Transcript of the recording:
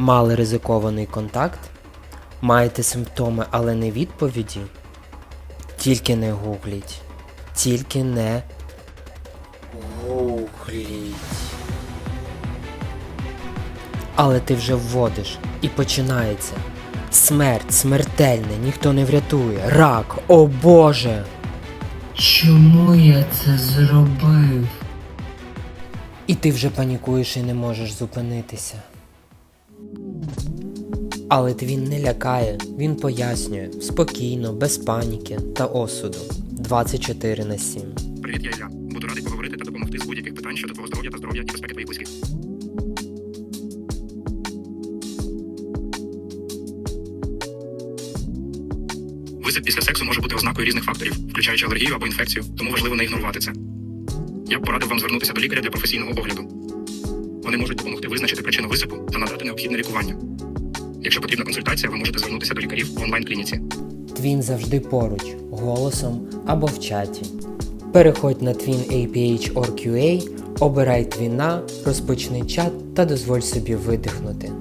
Мали ризикований контакт? Маєте симптоми, але не відповіді? Тільки не гугліть. Тільки не гугліть. Але ти вже вводиш і починається. Смерть, смертельне, ніхто не врятує. Рак, о Боже! Чому я це зробив? І ти вже панікуєш і не можеш зупинитися. Але він не лякає, він пояснює спокійно, без паніки та осуду. 24 на 7. Привіт, я Ілля. Буду радий поговорити та допомогти з будь-яких питань щодо твого здоров'я та здоров'я і безпеки твоїх близьких. Висип після сексу може бути ознакою різних факторів, включаючи алергію або інфекцію, тому важливо не ігнорувати це. Я б порадив вам звернутися до лікаря для професійного огляду. Вони можуть допомогти визначити причину висипу та надати необхідне лікування. Якщо потрібна консультація, ви можете звернутися до лікарів в онлайн-клініці. Твін завжди поруч, голосом або в чаті. Переходь на Twin APH обирай твіна, розпочни чат та дозволь собі видихнути.